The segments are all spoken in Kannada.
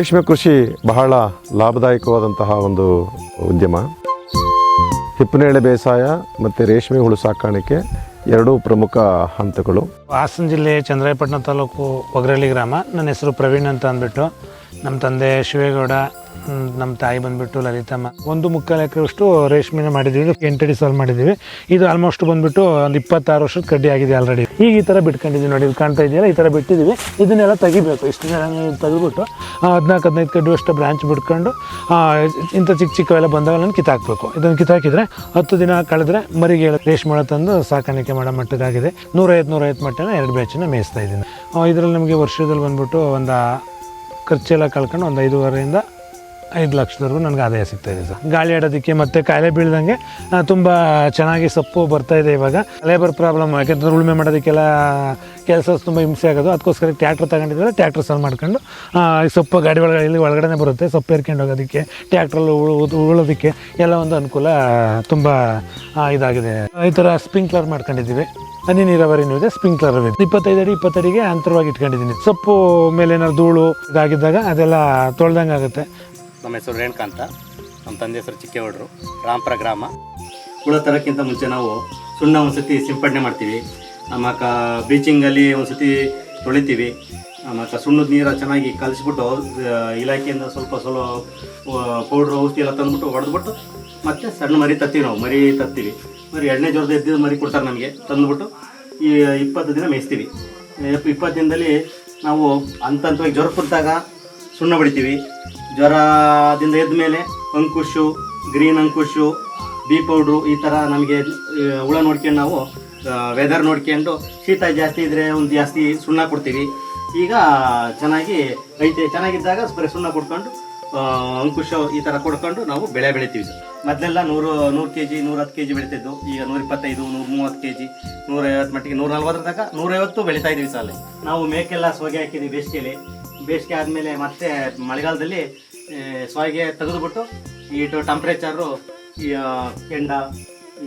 ರೇಷ್ಮೆ ಕೃಷಿ ಬಹಳ ಲಾಭದಾಯಕವಾದಂತಹ ಒಂದು ಉದ್ಯಮ. ಹಿಪ್ಪನೇಳೆ ಬೇಸಾಯ ಮತ್ತು ರೇಷ್ಮೆ ಹುಳು ಸಾಕಾಣಿಕೆ ಎರಡೂ ಪ್ರಮುಖ ಹಂತಗಳು. ಹಾಸನ ಜಿಲ್ಲೆ ಚಂದ್ರಾಯಪಟ್ಟಣ ತಾಲೂಕು ಒಗರಳ್ಳಿ ಗ್ರಾಮ. ನನ್ನ ಹೆಸರು ಪ್ರವೀಣ್ ಅಂತ ಅಂದ್ಬಿಟ್ಟು ನಮ್ಮ ತಂದೆ ಶಿವೇಗೌಡ ನಮ್ಮ ತಾಯಿ ಬಂದ್ಬಿಟ್ಟು ಲಲಿತಮ್ಮ. ಒಂದು ಮುಕ್ಕಾಲು ಎಕರೆಯಷ್ಟು ರೇಷ್ಮೆನ ಮಾಡಿದ್ದೀವಿ ಎಂಟಡಿ ಸಾಲ್ ಮಾಡಿದ್ದೀವಿ ಇದು ಆಲ್ಮೋಸ್ಟ್ ಬಂದ್ಬಿಟ್ಟು ಒಂದು ಇಪ್ಪತ್ತಾರು ವರ್ಷದ ಕಡ್ಡಿ ಆಗಿದೆ ಆಲ್ರೆಡಿ ಈಗ ಈ ಥರ ಬಿಟ್ಕೊಂಡಿದ್ದೀವಿ ನೋಡಿ ಇಲ್ಲಿ ಕಾಣ್ತಾ ಇದೆಯಲ್ಲ, ಈ ಥರ ಬಿಟ್ಟಿದ್ದೀವಿ ಇದನ್ನೆಲ್ಲ ತೆಗಿಬೇಕು ಇಷ್ಟು ತೆಗೆದ್ಬಿಟ್ಟು ಹದಿನಾಲ್ಕು ಹದಿನೈದು ಕಡ್ಡಿ ಅಷ್ಟು ಬ್ರಾಂಚ್ ಬಿಟ್ಕೊಂಡು ಇಂಥ ಚಿಕ್ಕ ಚಿಕ್ಕವೆಲ್ಲ ನಾನು ಕಿತ್ತಾಕ್ಬೇಕು. ಇದನ್ನು ಕಿತ್ತಾಕಿದ್ರೆ ಹತ್ತು ದಿನ ಕಳೆದ್ರೆ ಮರಿಗೆ ರೇಷ್ಮೆ ತಂದು ಸಾಕಾಣಿಕೆ ಮಾಡೋ ಮಟ್ಟದಾಗಿದೆ. ನೂರೈವತ್ತು ನೂರೈವತ್ತು ಮಟ್ಟನ ಎರಡು ಬ್ಯಾಚನ್ನ ಮೇಯಿಸ್ತಾ ಇದ್ದೀನಿ. ಇದರಲ್ಲಿ ನಮಗೆ ವರ್ಷದಲ್ಲಿ ಬಂದ್ಬಿಟ್ಟು ಒಂದು ಖರ್ಚೆಲ್ಲ ಕಳ್ಕೊಂಡು ಒಂದು ಐದೂವರೆಯಿಂದ ಐದು ಲಕ್ಷದವರೆಗೂ ನನಗೆ ಆದಾಯ ಸಿಗ್ತಾ ಇದೆ ಸರ್. ಗಾಳಿ ಆಡೋದಕ್ಕೆ ಮತ್ತು ಕಾಯಿಲೆ ಬೀಳ್ದಂಗೆ ತುಂಬ ಚೆನ್ನಾಗಿ ಸೊಪ್ಪು ಬರ್ತಾ ಇದೆ ಇವಾಗ. ಲೇಬರ್ ಪ್ರಾಬ್ಲಮ್ ಯಾಕೆಂದ್ರೆ ಉಳುಮೆ ಮಾಡೋದಕ್ಕೆಲ್ಲ ಕೆಲಸ ತುಂಬ ಹಿಂಸೆ ಆಗೋದು. ಅದಕ್ಕೋಸ್ಕರ ಟ್ಯಾಕ್ಟ್ರ್ ತಗೊಂಡಿದ್ದಾರೆ ಟ್ಯಾಕ್ಟ್ರ್ ಸಲ್ ಮಾಡ್ಕೊಂಡು ಸೊಪ್ಪು ಗಾಡಿ ಒಳಗಡೆ, ಇಲ್ಲಿ ಒಳಗಡೆ ಬರುತ್ತೆ. ಸೊಪ್ಪು ಏರ್ಕೊಂಡು ಹೋಗೋದಕ್ಕೆ ಟ್ಯಾಕ್ಟ್ರಲ್ಲಿ ಉಳೋದಕ್ಕೆ ಎಲ್ಲ ಒಂದು ಅನುಕೂಲ ತುಂಬ ಇದಾಗಿದೆ. ಈ ಥರ ಸ್ಪ್ರಿಂಕ್ಲರ್ ಮಾಡ್ಕೊಂಡಿದ್ದೀವಿ. ಹನಿ ನೀರಾವರಿ ಇದೆ ಸ್ಪ್ರಿಂಕ್ಲರ್ ಇದೆ. ಇಪ್ಪತ್ತೈದು ಅಡಿ ಇಪ್ಪತ್ತಡಿಗೆ ಅಂತರವಾಗಿ ಇಟ್ಕೊಂಡಿದ್ದೀನಿ. ಸೊಪ್ಪು ಮೇಲೆ ಏನಾದ್ರು ಧೂಳು ಇದಾಗಿದ್ದಾಗ ಅದೆಲ್ಲ ತೊಳ್ದಂಗೆ ಆಗುತ್ತೆ ನಮ್ಮ ಹೆಸರು ರೇಣುಕಾ ಅಂತ. ನಮ್ಮ ತಂದೆ ಹೆಸರು ಚಿಕ್ಕೇಗೌಡರು. ರಾಮಪುರ ಗ್ರಾಮ. ಹುಳ ತರೋಕ್ಕಿಂತ ಮುಂಚೆ ನಾವು ಸುಣ್ಣ ಒಂದು ಸತಿ ಸಿಂಪಡಣೆ ಮಾಡ್ತೀವಿ. ಆಮ್ಯಾಕ ಬ್ಲೀಚಿಂಗಲ್ಲಿ ಒಂದು ಸತಿ ತೊಳಿತೀವಿ. ಆಮ್ಯಾಕ ಸುಣ್ಣದ ನೀರು ಚೆನ್ನಾಗಿ ಕಲಿಸ್ಬಿಟ್ಟು ಇಲಾಖೆಯಿಂದ ಸ್ವಲ್ಪ ಸ್ವಲ್ಪ ಪೌಡ್ರ್ ಔಷಧಿ ಎಲ್ಲ ತಂದುಬಿಟ್ಟು ಹೊಡೆದ್ಬಿಟ್ಟು ಮತ್ತೆ ಸಣ್ಣ ಮರಿ ತತ್ತೀವಿ ನಾವು. ಮರಿ ತತ್ತೀವಿ. ಮರಿ ಎಣ್ಣೆ ಜ್ವರದ ಎದ್ದಿದ್ದು ಮರಿ ಕೊಡ್ತಾರೆ ನಮಗೆ. ತಂದುಬಿಟ್ಟು ಈ ಇಪ್ಪತ್ತು ದಿನ ಮೇಯಿಸ್ತೀವಿ. ಇಪ್ಪ- ಇಪ್ಪತ್ತು ದಿನದಲ್ಲಿ ನಾವು ಹಂತ ಹಂತವಾಗಿ ಜ್ವರ ಕುಂತಾಗ ಸುಣ್ಣ ಹೊಡಿತೀವಿ ಜ್ವರದಿಂದ ಎದ್ದ ಮೇಲೆ ಅಂಕುಶು, ಗ್ರೀನ್ ಅಂಕುಶು, ಬಿ ಪೌಡ್ರು ಈ ಥರ ನಮಗೆ ಹುಳ ನೋಡ್ಕೊಂಡು ನಾವು ವೆದರ್ ನೋಡ್ಕೊಂಡು ಶೀತ ಜಾಸ್ತಿ ಇದ್ದರೆ ಒಂದು ಜಾಸ್ತಿ ಸುಣ್ಣ ಕೊಡ್ತೀವಿ. ಈಗ ಚೆನ್ನಾಗಿ ಐತೆ, ಚೆನ್ನಾಗಿದ್ದಾಗ ಬರೀ ಸುಣ್ಣ ಕೊಡ್ಕೊಂಡು ಅಂಕುಶ ಈ ಥರ ಕೊಡ್ಕೊಂಡು ನಾವು ಬೆಳೆ ಬೆಳಿತೀವಿ. ಮೊದಲೆಲ್ಲ ನೂರು ನೂರು ಕೆ ಜಿ ನೂರ ಹತ್ತು ಕೆ ಜಿ ಬೆಳಿತಿದ್ದು. ಈಗ ನೂರ ಇಪ್ಪತ್ತೈದು ನೂರ ಮೂವತ್ತು ಕೆ ಜಿ ನೂರೈವತ್ತು ಮಟ್ಟಿಗೆ ನೂರ ನಲ್ವತ್ತರ ತನಕ ನೂರೈವತ್ತು ಬೆಳಿತಾ ಇದ್ದೀವಿ ಸಾಲ. ನಾವು ಮೇಕೆಲ್ಲ ಸೊಗೆ ಹಾಕಿದ್ದೀವಿ ಬೇಸಿಗೆಯಲ್ಲಿ ಬೇಸಿಗೆ ಆದಮೇಲೆ ಮತ್ತೆ ಮಳೆಗಾಲದಲ್ಲಿ ಸೊಯ್ಗೆ ತೆಗೆದುಬಿಟ್ಟು ಈ ಟೆಂಪ್ರೇಚರು ಈ ಕೆಂಡ,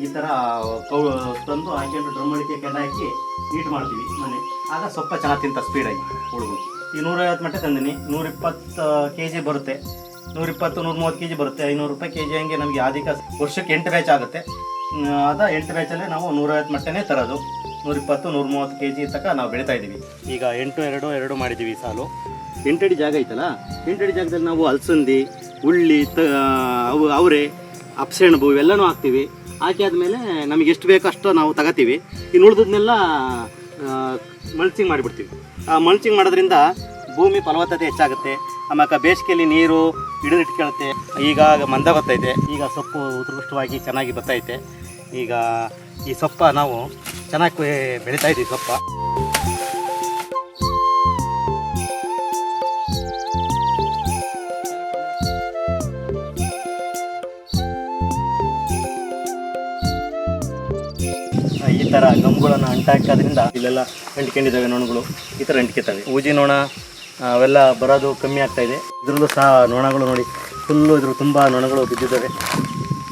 ಈ ಥರ ತಂದು ಹಾಕೊಂಡು ಡ್ರಮ್ ಮಡಿಕೆ ಕೆಂಡ ಹಾಕಿ ಹೀಟ್ ಮಾಡ್ತೀವಿ ಮನೆ. ಆಗ ಸ್ವಲ್ಪ ಚೆನ್ನಾಗಿ ತಿಂತ ಸ್ಪೀಡಾಗಿ ಹುಡುಗರು ಈ ನೂರೈವತ್ತು ಮಟ್ಟ ತಂದಿನಿ. ನೂರಿಪ್ಪತ್ತು ಕೆ ಜಿ ಬರುತ್ತೆ. ನೂರಿಪ್ಪತ್ತು ನೂರ ಮೂವತ್ತು ಕೆ ಜಿ ಬರುತ್ತೆ. ಐನೂರು ರೂಪಾಯಿ ಕೆ ಜಿ ಹಂಗೆ ನಮಗೆ ಅಧಿಕ ವರ್ಷಕ್ಕೆ ಎಂಟು ಬ್ಯಾಚ್ ಆಗುತ್ತೆ. ಅದ ಎಂಟು ಬ್ಯಾಚಲ್ಲೇ ನಾವು ನೂರೈವತ್ತು ಮಟ್ಟನೇ ತರೋದು. ನೂರಿಪ್ಪತ್ತು ನೂರ ಮೂವತ್ತು ಕೆ ಜಿ ತನಕ ನಾವು ಬೆಳೀತಾ ಇದ್ದೀವಿ. ಈಗ ಎಂಟು, ಎರಡು ಎರಡು ಮಾಡಿದ್ದೀವಿ ಸಾಲು. ಎಂಟಡಿ ಜಾಗ ಐತಲ್ಲ? ಎಂಟಡಿ ಜಾಗದಲ್ಲಿ ನಾವು ಅಲಸಂದಿ, ಉಳ್ಳಿ, ತ ಅವು, ಅವರೆ, ಅಪ್ಸೆಣಬು ಇವೆಲ್ಲನೂ ಹಾಕ್ತೀವಿ. ಹಾಕಿ ಆದಮೇಲೆ ನಮಗೆ ಎಷ್ಟು ಬೇಕೋ ಅಷ್ಟು ನಾವು ತಗೋತೀವಿ. ಇನ್ನು ಉಳಿದದ್ನೆಲ್ಲ ಮಲ್ಚಿಂಗ್ ಮಾಡಿಬಿಡ್ತೀವಿ. ಆ ಮಲ್ಚಿಂಗ್ ಮಾಡೋದ್ರಿಂದ ಭೂಮಿ ಫಲವತ್ತತೆ ಹೆಚ್ಚಾಗುತ್ತೆ. ಆಮೇಲೆ ಬೇಸಿಗೆಯಲ್ಲಿ ನೀರು ಹಿಡಿದಿಟ್ಕೊಳ್ಳುತ್ತೆ ಈಗ ಮಂದ ಬರ್ತೈತೆ. ಈಗ ಸೊಪ್ಪು ಉತ್ಕೃಷ್ಟವಾಗಿ ಚೆನ್ನಾಗಿ ಬರ್ತೈತೆ. ಈಗ ಈ ಸೊಪ್ಪ ನಾವು ಚೆನ್ನಾಗಿ ಬೆಳೀತಾ ಸೊಪ್ಪ. ಈ ಥರ ಗಮ್ಗಳನ್ನು ಅಂಟಾಕೋದ್ರಿಂದ ಇಲ್ಲೆಲ್ಲ ಅಂಟ್ಕೊಂಡಿದ್ದಾವೆ ನೊಣಗಳು. ಈ ಥರ ಅಂಟ್ಕೊತವೆ ಊಜಿ ನೊಣ ಅವೆಲ್ಲ ಬರೋದು ಕಮ್ಮಿ ಆಗ್ತಾ ಇದೆ. ಇದ್ರಲ್ಲೂ ಸಹ ನೊಣಗಳು ನೋಡಿ ಫುಲ್ಲು ಇದ್ರ ತುಂಬ ನೊಣಗಳು ಬಿದ್ದಿದ್ದಾವೆ.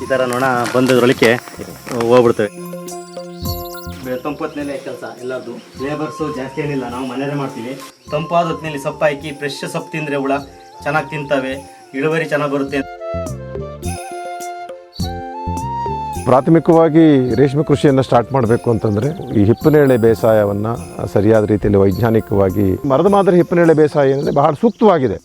ಈ ಥರ ನೊಣ ಬಂದದ್ರೊಳಕ್ಕೆ ಹೋಗ್ಬಿಡ್ತವೆ. ತಂಪೊತ್ತಿನಲ್ಲೇ ಕೆಲಸ ಎಲ್ಲರದು. ಲೇಬರ್ಸು ಜಾಸ್ತಿ ಏನಿಲ್ಲ, ನಾವು ಮನೆಯಲ್ಲೇ ಮಾಡ್ತೀವಿ. ತಂಪಾದ ಹೊತ್ತಿನಲ್ಲಿ ಸೊಪ್ಪು ಫ್ರೆಶ್ ಸೊಪ್ಪು ತಿಂದರೆ ಹುಳ, ಚೆನ್ನಾಗಿ ತಿಂತವೆ, ಇಳುವರಿ ಚೆನ್ನಾಗಿ ಬರುತ್ತೆ ಪ್ರಾಥಮಿಕವಾಗಿ ರೇಷ್ಮೆ ಕೃಷಿಯನ್ನು ಸ್ಟಾರ್ಟ್ ಮಾಡಬೇಕು ಅಂತಂದರೆ ಈ ಹಿಪ್ಪನೇಳೆ ಬೇಸಾಯವನ್ನು ಸರಿಯಾದ ರೀತಿಯಲ್ಲಿ ವೈಜ್ಞಾನಿಕವಾಗಿ ಮರದ ಮಾದರಿ ಹಿಪ್ಪನೇಳೆ ಬೇಸಾಯ ಅಂದರೆ ಬಹಳ ಸೂಕ್ತವಾಗಿದೆ.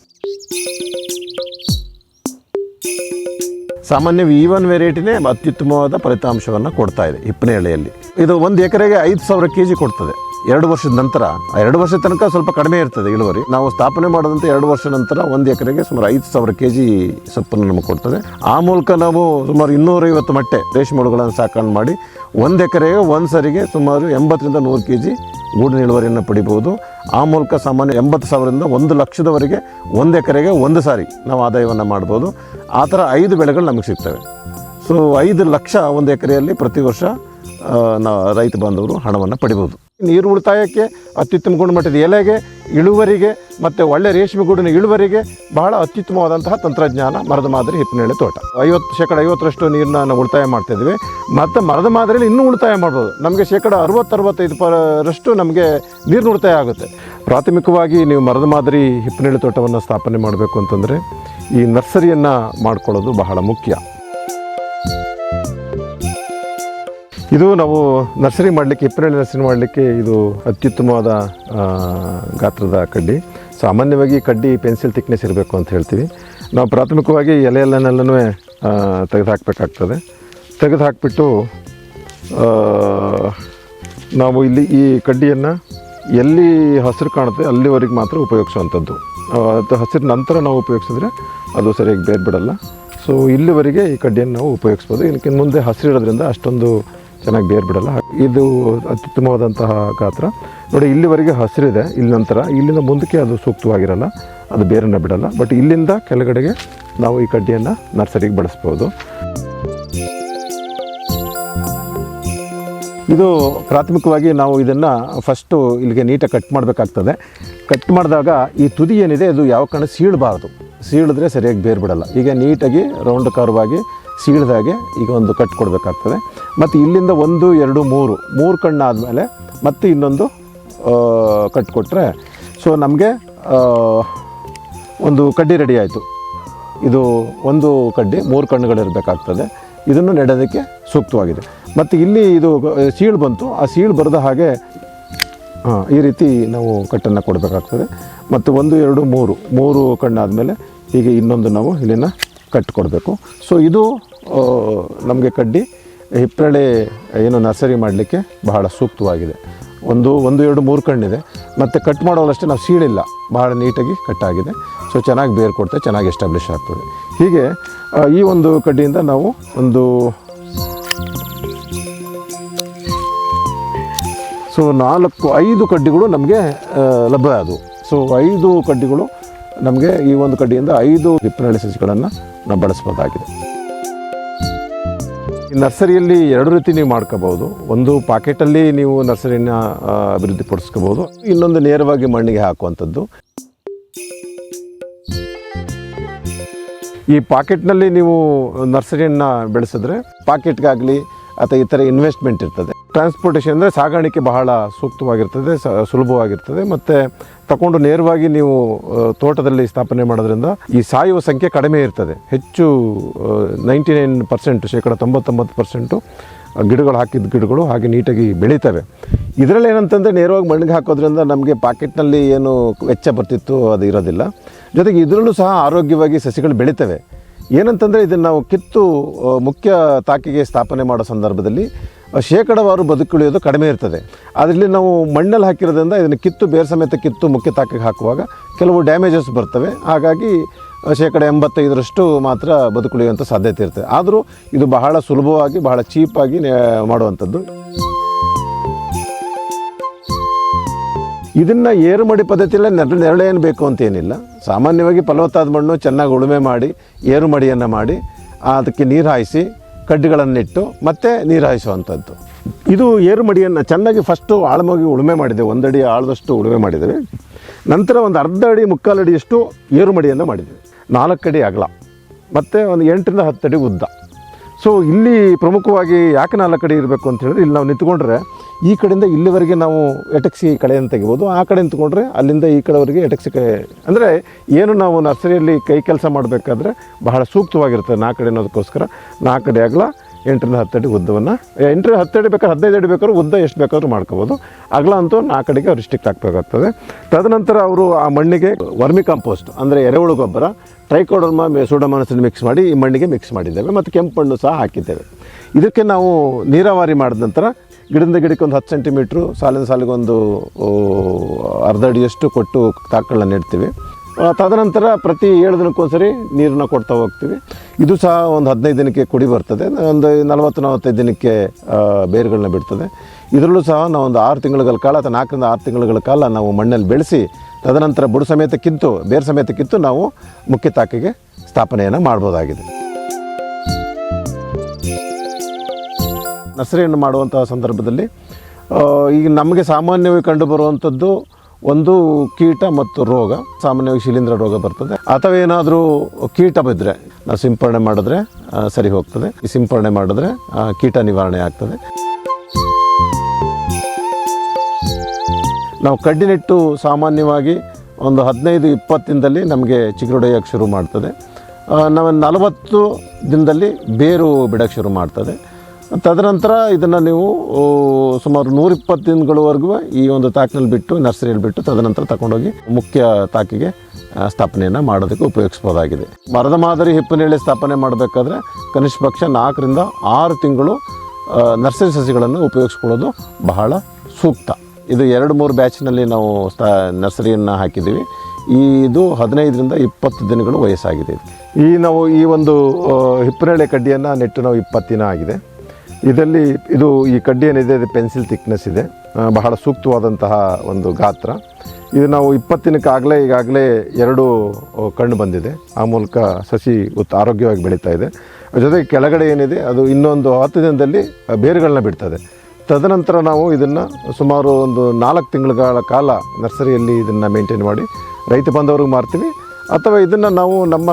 ಸಾಮಾನ್ಯ ವಿ ಒನ್ ವೆರೈಟಿನೇ ಅತ್ಯುತ್ತಮವಾದ ಫಲಿತಾಂಶವನ್ನು ಕೊಡ್ತಾ ಇದೆ ಹಿಪ್ಪನೇಳೆಯಲ್ಲಿ ಇದು ಒಂದು ಎಕರೆಗೆ ಐದು ಸಾವಿರ ಕೆ ಜಿ ಕೊಡ್ತದೆ. ಎರಡು ವರ್ಷದ ನಂತರ ಎರಡು ವರ್ಷದ ತನಕ ಸ್ವಲ್ಪ ಕಡಿಮೆ ಇರ್ತದೆ ಇಳುವರಿ. ನಾವು ಸ್ಥಾಪನೆ ಮಾಡಿದಂಥ ಎರಡು ವರ್ಷ ನಂತರ ಒಂದು ಎಕರೆಗೆ ಸುಮಾರು ಐದು ಸಾವಿರ ಕೆ ಜಿ ಸೊಪ್ಪನ್ನು ನಮಗೆ ಕೊಡ್ತದೆ. ಆ ಮೂಲಕ ನಾವು ಸುಮಾರು ಇನ್ನೂರೈವತ್ತು ಮಟ್ಟೆ ರೇಷ್ಮೆ ಹುಳುಗಳನ್ನು ಸಾಕಣೆ ಮಾಡಿ ಒಂದು ಎಕರೆಗೆ ಒಂದು ಸರಿಗೆ ಸುಮಾರು ಎಂಬತ್ತರಿಂದ ನೂರು ಕೆ ಜಿ ಗೂಡಿನ ಇಳುವರಿಯನ್ನು ಪಡಿಬೋದು ಆ ಮೂಲಕ ಸಾಮಾನ್ಯ ಎಂಬತ್ತು ಸಾವಿರದಿಂದ ಒಂದು ಲಕ್ಷದವರೆಗೆ ಒಂದು ಎಕರೆಗೆ ಒಂದು ಸಾರಿ ನಾವು ಆದಾಯವನ್ನು ಮಾಡ್ಬೋದು. ಆ ಥರ ಐದು ಬೆಳೆಗಳು ನಮಗೆ ಸಿಗ್ತವೆ. ಸೊ ಐದು ಲಕ್ಷ ಒಂದು ಎಕರೆಯಲ್ಲಿ ಪ್ರತಿ ವರ್ಷ ರೈತ ಬಾಂಧವರು ಹಣವನ್ನು ಪಡಿಬೋದು ನೀರು ಉಳಿತಾಯಕ್ಕೆ ಅತ್ಯುತ್ತಮ ಗುಣಮಟ್ಟದ ಎಲೆಗೆ, ಇಳುವರಿಗೆ ಮತ್ತು ಒಳ್ಳೆ ರೇಷ್ಮೆ ಗೂಡಿನ ಇಳುವರಿಗೆ ಬಹಳ ಅತ್ಯುತ್ತಮವಾದಂತಹ ತಂತ್ರಜ್ಞಾನ, ಮರದ ಮಾದರಿ ಹಿಪ್ಪನೇಳೆ ತೋಟ. ಐವತ್ತು ಶೇಕಡ ಐವತ್ತರಷ್ಟು ನೀರನ್ನ ನಾವು ಉಳಿತಾಯ ಮಾಡ್ತಾಯಿದ್ವಿ ಮತ್ತು ಮರದ ಮಾದರಿಯಲ್ಲಿ ಇನ್ನೂ ಉಳಿತಾಯ ಮಾಡ್ಬೋದು. ನಮಗೆ ಶೇಕಡ ಅರವತ್ತು ಅರವತ್ತೈದು ಪರಷ್ಟು ನಮಗೆ ನೀರಿನ ಉಳಿತಾಯ ಆಗುತ್ತೆ. ಪ್ರಾಥಮಿಕವಾಗಿ ನೀವು ಮರದ ಮಾದರಿ ಹಿಪ್ಪನೇಳೆ ತೋಟವನ್ನು ಸ್ಥಾಪನೆ ಮಾಡಬೇಕು ಅಂತಂದರೆ ಈ ನರ್ಸರಿಯನ್ನು ಮಾಡ್ಕೊಳ್ಳೋದು ಬಹಳ ಮುಖ್ಯ. ಇದು ನಾವು ನರ್ಸರಿ ಮಾಡಲಿಕ್ಕೆ ಹಿಪ್ಪನೇಳೆ ನರ್ಸರಿ ಮಾಡಲಿಕ್ಕೆ ಇದು ಅತ್ಯುತ್ತಮವಾದ ಗಾತ್ರದ ಕಡ್ಡಿ. ಸಾಮಾನ್ಯವಾಗಿ ಕಡ್ಡಿ ಪೆನ್ಸಿಲ್ ತಿಕ್ನೆಸ್ ಇರಬೇಕು ಅಂತ ಹೇಳ್ತೀವಿ. ನಾವು ಪ್ರಾಥಮಿಕವಾಗಿ ಎಲೆಯಲ್ಲನೆಲ್ಲನೂ ತೆಗೆದು ಹಾಕಬೇಕಾಗ್ತದೆ ತೆಗೆದು ಹಾಕಿಬಿಟ್ಟು ನಾವು ಇಲ್ಲಿ ಈ ಕಡ್ಡಿಯನ್ನು ಎಲ್ಲಿ ಹಸಿರು ಕಾಣುತ್ತೆ ಅಲ್ಲಿವರೆಗೆ ಮಾತ್ರ ಉಪಯೋಗಿಸುವಂಥದ್ದು. ಅದು ಹಸಿರು ನಂತರ ನಾವು ಉಪಯೋಗಿಸಿದ್ರೆ ಅದು ಸರಿಯಾಗಿ ಬೇರೆ ಬಿಡಲ್ಲ ಸೊ ಇಲ್ಲಿವರೆಗೆ ಈ ಕಡ್ಡಿಯನ್ನು ನಾವು ಉಪಯೋಗಿಸ್ಬೋದು. ಇದಕ್ಕೆ ಮುಂದೆ ಹಸಿರು ಇರೋದ್ರಿಂದ ಅಷ್ಟೊಂದು ಚೆನ್ನಾಗಿ ಬೇರು ಬಿಡಲ್ಲ. ಇದು ಅತ್ಯುತ್ತಮವಾದಂತಹ ಗಾತ್ರ. ನೋಡಿ, ಇಲ್ಲಿವರೆಗೆ ಹಸಿರಿದೆ ಇಲ್ಲಿ ನಂತರ. ಇಲ್ಲಿಂದ ಮುಂದಕ್ಕೆ ಅದು ಸೂಕ್ತವಾಗಿರಲ್ಲ, ಅದು ಬೇರನ್ನು ಬಿಡಲ್ಲ. ಬಟ್ ಇಲ್ಲಿಂದ ಕೆಳಗಡೆಗೆ ನಾವು ಈ ಕಡ್ಡಿಯನ್ನು ನರ್ಸರಿಗೆ ಬಳಸ್ಬೋದು. ಇದು ಪ್ರಾಥಮಿಕವಾಗಿ ನಾವು ಇದನ್ನು ಫಸ್ಟು ಇಲ್ಲಿಗೆ ನೀಟಾಗಿ ಕಟ್ ಮಾಡಬೇಕಾಗ್ತದೆ. ಕಟ್ ಮಾಡಿದಾಗ ಈ ತುದಿ ಏನಿದೆ, ಅದು ಯಾವ ಕಾರಣ ಸೀಳಬಾರ್ದು. ಸೀಳಿದ್ರೆ ಸರಿಯಾಗಿ ಬೇರ್ಬಿಡಲ್ಲ ಈಗ ನೀಟಾಗಿ ರೌಂಡ್ ಕರ್ವಾಗಿ ಸೀಳ್ದಾಗೆ ಈಗ ಒಂದು ಕಟ್ ಕೊಡಬೇಕಾಗ್ತದೆ. ಮತ್ತು ಇಲ್ಲಿಂದ ಒಂದು, ಎರಡು, ಮೂರು ಮೂರು ಕಣ್ಣಾದಮೇಲೆ ಮತ್ತೆ ಇನ್ನೊಂದು ಕಟ್ ಕೊಟ್ಟರೆ ಸೊ ನಮಗೆ ಒಂದು ಕಡ್ಡಿ ರೆಡಿ ಆಯಿತು. ಇದು ಒಂದು ಕಡ್ಡಿ, ಮೂರು ಕಣ್ಣುಗಳಿರಬೇಕಾಗ್ತದೆ. ಇದನ್ನು ನೆಡೋದಕ್ಕೆ ಸೂಕ್ತವಾಗಿದೆ. ಮತ್ತು ಇಲ್ಲಿ ಇದು ಸೀಳು ಬಂತು. ಆ ಸೀಳು ಬರದ ಹಾಗೆ ಈ ರೀತಿ ನಾವು ಕಟ್ಟನ್ನು ಕೊಡಬೇಕಾಗ್ತದೆ. ಮತ್ತು ಒಂದು, ಎರಡು, ಮೂರು ಮೂರು ಕಣ್ಣಾದಮೇಲೆ ಹೀಗೆ ಇನ್ನೊಂದು ನಾವು ಇಲ್ಲಿನ ಕಟ್ ಕೊಡಬೇಕು. ಸೊ ಇದು ನಮಗೆ ಕಡ್ಡಿ ಹಿಪ್ಪರಳೆ ಏನು ನರ್ಸರಿ ಮಾಡಲಿಕ್ಕೆ ಬಹಳ ಸೂಕ್ತವಾಗಿದೆ. ಒಂದು ಒಂದು, ಎರಡು, ಮೂರು ಕಣ್ಣಿದೆ. ಮತ್ತು ಕಟ್ ಮಾಡೋವಷ್ಟೇ ನಾವು ಸೀಳಿಲ್ಲ. ಬಹಳ ನೀಟಾಗಿ ಕಟ್ಟಾಗಿದೆ ಸೊ ಚೆನ್ನಾಗಿ ಬೇರು ಕೊಡ್ತೇವೆ ಚೆನ್ನಾಗಿ ಎಸ್ಟಾಬ್ಲಿಷ್ ಆಗ್ತದೆ. ಹೀಗೆ ಈ ಒಂದು ಕಡ್ಡಿಯಿಂದ ನಾವು ಒಂದು ಸೊ, ನಾಲ್ಕು, ಐದು ಕಡ್ಡಿಗಳು ನಮಗೆ ಲಭ್ಯ ಆದವು ಸೊ ಐದು ಕಡ್ಡಿಗಳು ನಮಗೆ ಈ ಒಂದು ಕಡ್ಡಿಯಿಂದ ಐದು ಹಿಪ್ಪನಳ್ಳಿ ಸಸಿಗಳನ್ನು ನಾವು ಬಳಸ್ಬೋದಾಗಿದೆ. ನರ್ಸರಿಯಲ್ಲಿ ಎರಡು ರೀತಿ ನೀವು ಮಾಡ್ಕೋಬಹುದು. ಒಂದು ಪಾಕೆಟಲ್ಲಿ ನೀವು ನರ್ಸರಿನ ಅಭಿವೃದ್ಧಿ ಅಭಿವೃದ್ಧಿಪಡಿಸ್ಕೋಬಹುದು ಇನ್ನೊಂದು ನೇರವಾಗಿ ಮಣ್ಣಿಗೆ ಹಾಕುವಂಥದ್ದು. ಈ ಪಾಕೆಟ್ನಲ್ಲಿ ನೀವು ನರ್ಸರಿಯನ್ನು ಬೆಳೆಸಿದ್ರೆ ಪಾಕೆಟ್ಗಾಗಲಿ ಅಥವಾ ಈ ಥರ ಇನ್ವೆಸ್ಟ್ಮೆಂಟ್ ಇರ್ತದೆ. ಟ್ರಾನ್ಸ್ಪೋರ್ಟೇಷನ್ ಅಂದರೆ ಸಾಗಾಣಿಕೆ ಬಹಳ ಸೂಕ್ತವಾಗಿರ್ತದೆ ಸುಲಭವಾಗಿರ್ತದೆ. ಮತ್ತು ತಗೊಂಡು ನೇರವಾಗಿ ನೀವು ತೋಟದಲ್ಲಿ ಸ್ಥಾಪನೆ ಮಾಡೋದ್ರಿಂದ ಈ ಸಾಯುವ ಸಂಖ್ಯೆ ಕಡಿಮೆ ಇರ್ತದೆ. ಹೆಚ್ಚು ನೈಂಟಿ ನೈನ್ ಪರ್ಸೆಂಟ್ ಶೇಕಡ ತೊಂಬತ್ತೊಂಬತ್ತು ಪರ್ಸೆಂಟು ಗಿಡಗಳು ಹಾಕಿದ ಗಿಡಗಳು ಹಾಗೆ ನೀಟಾಗಿ ಬೆಳೀತವೆ. ಇದರಲ್ಲಿ ಏನಂತಂದರೆ ನೇರವಾಗಿ ಮಣ್ಣಿಗೆ ಹಾಕೋದ್ರಿಂದ ನಮಗೆ ಪಾಕೆಟ್ನಲ್ಲಿ ಏನು ವೆಚ್ಚ ಬರ್ತಿತ್ತು ಅದು ಇರೋದಿಲ್ಲ. ಜೊತೆಗೆ ಇದರಲ್ಲೂ ಸಹ ಆರೋಗ್ಯವಾಗಿ ಸಸಿಗಳು ಬೆಳೀತವೆ. ಏನಂತಂದರೆ ಇದನ್ನು ನಾವು ಕಿತ್ತು ಮುಖ್ಯ ತಾಕಿಗೆ ಸ್ಥಾಪನೆ ಮಾಡೋ ಸಂದರ್ಭದಲ್ಲಿ ಶೇಕಡವಾರು ಬದುಕುಳಿಯೋದು ಕಡಿಮೆ ಇರ್ತದೆ. ಅದರಲ್ಲಿ ನಾವು ಮಣ್ಣಲ್ಲಿ ಹಾಕಿರೋದ್ರಿಂದ ಇದನ್ನು ಕಿತ್ತು, ಬೇರೆ ಸಮೇತ ಕಿತ್ತು ಮುಖ್ಯ ತಾಕಿಗೆ ಹಾಕುವಾಗ ಕೆಲವು ಡ್ಯಾಮೇಜಸ್ ಬರ್ತವೆ. ಹಾಗಾಗಿ ಶೇಕಡ ಎಂಬತ್ತೈದರಷ್ಟು ಮಾತ್ರ ಬದುಕುಳಿಯುವಂಥ ಸಾಧ್ಯತೆ ಇರ್ತದೆ. ಆದರೂ ಇದು ಬಹಳ ಸುಲಭವಾಗಿ, ಬಹಳ ಚೀಪಾಗಿ ಮಾಡುವಂಥದ್ದು. ಇದನ್ನು ಏರುಮಡಿ ಪದ್ಧತಿಯಲ್ಲೇ ನೆರ ಏನು ಬೇಕು ಅಂತೇನಿಲ್ಲ. ಸಾಮಾನ್ಯವಾಗಿ ಫಲವತ್ತಾದ ಮಣ್ಣು ಚೆನ್ನಾಗಿ ಉಳುಮೆ ಮಾಡಿ, ಏರುಮಡಿಯನ್ನು ಮಾಡಿ, ಅದಕ್ಕೆ ನೀರು ಹಾಯಿಸಿ ಕಡ್ಡಿಗಳನ್ನಿಟ್ಟು ಮತ್ತೆ ನೀರು ಹಾಯಿಸುವಂಥದ್ದು ಇದು ಏರುಮಡಿಯನ್ನು ಚೆನ್ನಾಗಿ ಫಸ್ಟು ಆಳಮಾಗಿ ಉಳುಮೆ ಮಾಡಿದೆ, ಒಂದಡಿ ಆಳದಷ್ಟು ಉಳುಮೆ ಮಾಡಿದ್ದೇವೆ. ನಂತರ ಒಂದು ಅರ್ಧ ಅಡಿ ಮುಕ್ಕಾಲು ಅಡಿಯಷ್ಟು ಏರುಮಡಿಯನ್ನು ಮಾಡಿದ್ದೇವೆ. ನಾಲ್ಕು ಅಡಿ ಅಗಲ, ಮತ್ತು ಒಂದು ಎಂಟರಿಂದ ಹತ್ತು ಅಡಿ ಉದ್ದ. ಸೊ ಇಲ್ಲಿ ಪ್ರಮುಖವಾಗಿ ಯಾಕೆ ನಾಲ್ಕು ಕಡೆ ಇರಬೇಕು ಅಂತ ಹೇಳಿದ್ರೆ, ಇಲ್ಲಿ ನಾವು ನಿಂತ್ಕೊಂಡ್ರೆ ಈ ಕಡೆಯಿಂದ ಇಲ್ಲಿವರೆಗೆ ನಾವು ಎಟಕ್ಸಿ ಕಳೆಯನ್ನು ತೆಗಿಬೋದು, ಆ ಕಡೆ ನಿಂತ್ಕೊಂಡ್ರೆ ಅಲ್ಲಿಂದ ಈ ಕಡೆವರೆಗೆ ಎಟಕ್ಸಿ ಕಳೆ ಅಂದರೆ ಏನು ನಾವು ನರ್ಸರಿಯಲ್ಲಿ ಕೈ ಕೆಲಸ ಮಾಡಬೇಕಾದ್ರೆ ಬಹಳ ಸೂಕ್ತವಾಗಿರ್ತದೆ ನಾಲ್ಕು ಕಡೆ ಅನ್ನೋದಕ್ಕೋಸ್ಕರ. ನಾಲ್ಕು ಕಡೆ ಆಗಲ ಎಂಟರಿಂದ ಹತ್ತಡಿ ಉದ್ದವನ್ನು ಎಂಟರಿಂದ ಹತ್ತಡಿ ಬೇಕಾದ್ರೆ ಹದಿನೈದು ಅಡಿ ಬೇಕಾದ್ರೂ ಉದ್ದ ಎಷ್ಟು ಬೇಕಾದ್ರೂ ಮಾಡ್ಕೋಬೋದು. ಅಗಲ ಅಂತೂ ನಾಲ್ಕು ಅಡಿಗೆ ರಿಸ್ಟ್ರಿಕ್ಟ್ ಹಾಕಬೇಕಾಗ್ತದೆ ತದನಂತರ ಅವರು ಆ ಮಣ್ಣಿಗೆ ವರ್ಮಿ ಕಾಂಪೋಸ್ಟ್ ಅಂದರೆ ಎರೆಹುಳು ಗೊಬ್ಬರ ಟ್ರೈಕೋಡರ್ಮಾ ಸೂಡೋಮೋನಸನ್ನು ಮಿಕ್ಸ್ ಮಾಡಿ ಈ ಮಣ್ಣಿಗೆ ಮಿಕ್ಸ್ ಮಾಡಿದ್ದೇವೆ ಮತ್ತು ಕೆಂಪು ಮಣ್ಣು ಸಹ ಹಾಕಿದ್ದೇವೆ. ಇದಕ್ಕೆ ನಾವು ನೀರಾವರಿ ಮಾಡಿದ ನಂತರ ಗಿಡದಿಂದ ಗಿಡಕ್ಕೆ ಒಂದು ಹತ್ತು ಸೆಂಟಿಮೀಟ್ರು ಸಾಲಿನ ಸಾಲಿಗೆ ಒಂದು ಅರ್ಧ ಅಡಿಯಷ್ಟು ಕೊಟ್ಟು ತಾಕಗಳನ್ನ ನೆಡ್ತೀವಿ. ತದನಂತರ ಪ್ರತಿ ಏಳು ದಿನಕ್ಕೊಂದ್ಸರಿ ನೀರನ್ನು ಕೊಡ್ತಾ ಹೋಗ್ತೀವಿ. ಇದು ಸಹ ಒಂದು ಹದಿನೈದು ದಿನಕ್ಕೆ ಕುಡಿ ಬರ್ತದೆ. ಒಂದು ನಲವತ್ತು ನಲವತ್ತೈದು ದಿನಕ್ಕೆ ಬೇರುಗಳನ್ನ ಬಿಡ್ತದೆ. ಇದರಲ್ಲೂ ಸಹ ನಾವು ಒಂದು ಆರು ತಿಂಗಳ ಕಾಲ ಅಥವಾ ನಾಲ್ಕರಿಂದ ಆರು ತಿಂಗಳ ಕಾಲ ನಾವು ಮಣ್ಣಲ್ಲಿ ಬೆಳೆಸಿ, ತದನಂತರ ಬುಡ ಸಮೇತಕ್ಕಿಂತೂ, ಬೇರೆ ಸಮೇತಕ್ಕಿಂತೂ ನಾವು ಮುಖ್ಯ ತಾಕಿಗೆ ಸ್ಥಾಪನೆಯನ್ನು ಮಾಡ್ಬೋದಾಗಿದೆ. ನರ್ಸರಿಯನ್ನು ಮಾಡುವಂತಹ ಸಂದರ್ಭದಲ್ಲಿ ಈಗ ನಮಗೆ ಸಾಮಾನ್ಯವಾಗಿ ಕಂಡುಬರುವಂಥದ್ದು ಒಂದು ಕೀಟ ಮತ್ತು ರೋಗ, ಸಾಮಾನ್ಯವಾಗಿ ಶಿಲೀಂಧ್ರ ರೋಗ ಬರ್ತದೆ. ಅಥವಾ ಏನಾದರೂ ಕೀಟ ಬಿದ್ದರೆ ನಾವು ಸಿಂಪರಣೆ ಮಾಡಿದ್ರೆ ಸರಿ ಹೋಗ್ತದೆ. ಈ ಸಿಂಪರಣೆ ಮಾಡಿದ್ರೆ ಕೀಟ ನಿವಾರಣೆ ಆಗ್ತದೆ. ನಾವು ಕಡ್ಡಿನಿಟ್ಟು ಸಾಮಾನ್ಯವಾಗಿ ಒಂದು ಹದಿನೈದು ಇಪ್ಪತ್ತು ದಿನದಲ್ಲಿ ನಮಗೆ ಚಿಗುರೊಡೆಯೋಕ್ಕೆ ಶುರು ಮಾಡ್ತದೆ. ನಾವು ನಲವತ್ತು ದಿನದಲ್ಲಿ ಬೇರು ಬಿಡೋಕ್ಕೆ ಶುರು ಮಾಡ್ತದೆ. ತದನಂತರ ಇದನ್ನು ನೀವು ಸುಮಾರು ನೂರಿಪ್ಪತ್ತು ದಿನಗಳವರೆಗೂ ಈ ಒಂದು ತಾಕಿನಲ್ಲಿ ಬಿಟ್ಟು, ನರ್ಸರಿಯಲ್ಲಿ ಬಿಟ್ಟು ತದನಂತರ ತಗೊಂಡೋಗಿ ಮುಖ್ಯ ತಾಕಿಗೆ ಸ್ಥಾಪನೆಯನ್ನು ಮಾಡೋದಕ್ಕೆ ಉಪಯೋಗಿಸ್ಬೋದಾಗಿದೆ. ಮರದ ಮಾದರಿ ಹಿಪ್ಪನೇಳೆ ಸ್ಥಾಪನೆ ಮಾಡಬೇಕಾದ್ರೆ ಕನಿಷ್ಠ ಪಕ್ಷ ನಾಲ್ಕರಿಂದ ಆರು ತಿಂಗಳು ನರ್ಸರಿ ಸಸಿಗಳನ್ನು ಉಪಯೋಗಿಸ್ಕೊಳ್ಳೋದು ಬಹಳ ಸೂಕ್ತ. ಇದು ಎರಡು ಮೂರು ಬ್ಯಾಚ್ನಲ್ಲಿ ನಾವು ಸ್ಟಾ ನರ್ಸರಿಯನ್ನು ಹಾಕಿದ್ದೀವಿ. ಈ ಇದು ಹದಿನೈದರಿಂದ ಇಪ್ಪತ್ತು ದಿನಗಳು ವಯಸ್ಸಾಗಿದೆ. ಈ ನಾವು ಈ ಒಂದು ಹಿಪ್ಪನೇಳೆ ಕಡ್ಡಿಯನ್ನು ನೆಟ್ಟು ನಾವು ಇಪ್ಪತ್ತು ದಿನ ಆಗಿದೆ. ಇದರಲ್ಲಿ ಇದು ಈ ಕಡ್ಡಿ ಏನಿದೆ ಅದು ಪೆನ್ಸಿಲ್ ಥಿಕ್ನೆಸ್ ಇದೆ. ಬಹಳ ಸೂಕ್ತವಾದಂತಹ ಒಂದು ಗಾತ್ರ. ಇದು ನಾವು ಇಪ್ಪತ್ತು ದಿನಕ್ಕಾಗಲೇ ಈಗಾಗಲೇ ಎರಡು ಕಣ್ಣು ಬಂದಿದೆ. ಆ ಮೂಲಕ ಸಸಿ ಉತ್ ಆರೋಗ್ಯವಾಗಿ ಬೆಳೀತಾ ಇದೆ. ಜೊತೆಗೆ ಕೆಳಗಡೆ ಏನಿದೆ, ಅದು ಇನ್ನೊಂದು ಹತ್ತು ದಿನದಲ್ಲಿ ಬೇರುಗಳನ್ನ ಬಿಡ್ತದೆ. ತದನಂತರ ನಾವು ಇದನ್ನು ಸುಮಾರು ಒಂದು ನಾಲ್ಕು ತಿಂಗಳ ಕಾಲ ನರ್ಸರಿಯಲ್ಲಿ ಇದನ್ನು ಮೇಂಟೈನ್ ಮಾಡಿ ರೈತ ಬಾಂಧವ್ರಿಗೆ ಮಾರ್ತೀವಿ. ಅಥವಾ ಇದನ್ನು ನಾವು ನಮ್ಮ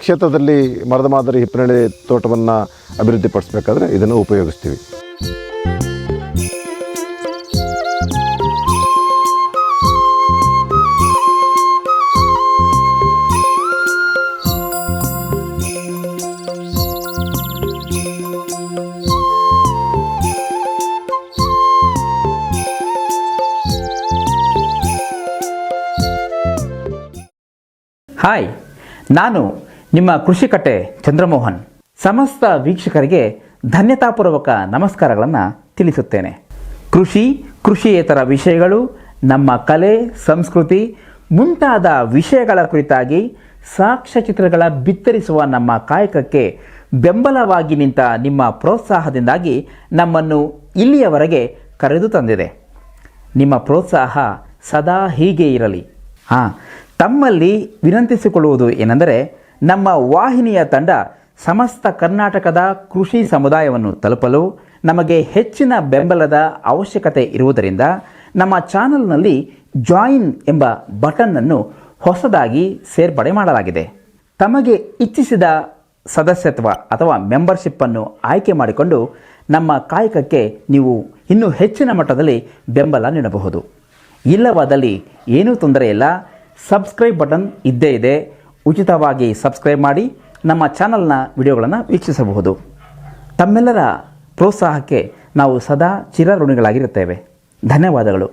ಕ್ಷೇತ್ರದಲ್ಲಿ ಮರದ ಮಾದರಿ ಹಿಪ್ಪನಳ್ಳಿ ತೋಟವನ್ನು ಅಭಿವೃದ್ಧಿಪಡಿಸ್ಬೇಕಾದ್ರೆ ಇದನ್ನು ಉಪಯೋಗಿಸ್ತೀವಿ. ಹಾಯ್, ನಾನು ನಿಮ್ಮ ಕೃಷಿಕಟ್ಟೆ ಚಂದ್ರಮೋಹನ್. ಸಮಸ್ತ ವೀಕ್ಷಕರಿಗೆ ಧನ್ಯತಾಪೂರ್ವಕ ನಮಸ್ಕಾರಗಳನ್ನು ತಿಳಿಸುತ್ತೇನೆ. ಕೃಷಿ, ಕೃಷಿಯೇತರ ವಿಷಯಗಳು, ನಮ್ಮ ಕಲೆ, ಸಂಸ್ಕೃತಿ ಮುಂತಾದ ವಿಷಯಗಳ ಕುರಿತಾಗಿ ಸಾಕ್ಷ್ಯಚಿತ್ರಗಳ ಬಿತ್ತರಿಸುವ ನಮ್ಮ ಕಾಯಕಕ್ಕೆ ಬೆಂಬಲವಾಗಿ ನಿಂತ ನಿಮ್ಮ ಪ್ರೋತ್ಸಾಹದಿಂದಾಗಿ ನಮ್ಮನ್ನು ಇಲ್ಲಿಯವರೆಗೆ ಕರೆದು ತಂದಿದೆ. ನಿಮ್ಮ ಪ್ರೋತ್ಸಾಹ ಸದಾ ಹೀಗೆ ಇರಲಿ. ಹಾಂ ತಮ್ಮಲ್ಲಿ ವಿನಂತಿಸಿಕೊಳ್ಳುವುದು ಏನೆಂದರೆ ನಮ್ಮ ವಾಹಿನಿಯ ತಂಡ ಸಮಸ್ತ ಕರ್ನಾಟಕದ ಕೃಷಿ ಸಮುದಾಯವನ್ನು ತಲುಪಲು ನಮಗೆ ಹೆಚ್ಚಿನ ಬೆಂಬಲದ ಅವಶ್ಯಕತೆ ಇರುವುದರಿಂದ ನಮ್ಮ ಚಾನಲ್ನಲ್ಲಿ ಜಾಯಿನ್ ಎಂಬ ಬಟನ್ನನ್ನು ಹೊಸದಾಗಿ ಸೇರ್ಪಡೆ ಮಾಡಲಾಗಿದೆ. ತಮಗೆ ಇಚ್ಛಿಸಿದ ಸದಸ್ಯತ್ವ ಅಥವಾ ಮೆಂಬರ್ಶಿಪ್ಪನ್ನು ಆಯ್ಕೆ ಮಾಡಿಕೊಂಡು ನಮ್ಮ ಕಾಯಕಕ್ಕೆ ನೀವು ಇನ್ನೂ ಹೆಚ್ಚಿನ ಮಟ್ಟದಲ್ಲಿ ಬೆಂಬಲ ನೀಡಬಹುದು. ಇಲ್ಲವಾದಲ್ಲಿ ಏನೂ ತೊಂದರೆ ಇಲ್ಲ. ಸಬ್ಸ್ಕ್ರೈಬ್ ಬಟನ್ ಇದ್ದೇ ಇದೆ. ಉಚಿತವಾಗಿ ಸಬ್ಸ್ಕ್ರೈಬ್ ಮಾಡಿ ನಮ್ಮ ಚಾನಲ್ನ ವಿಡಿಯೋಗಳನ್ನು ವೀಕ್ಷಿಸಬಹುದು. ತಮ್ಮೆಲ್ಲರ ಪ್ರೋತ್ಸಾಹಕ್ಕೆ ನಾವು ಸದಾ ಚಿರಋಣಿಗಳಾಗಿರುತ್ತೇವೆ. ಧನ್ಯವಾದಗಳು.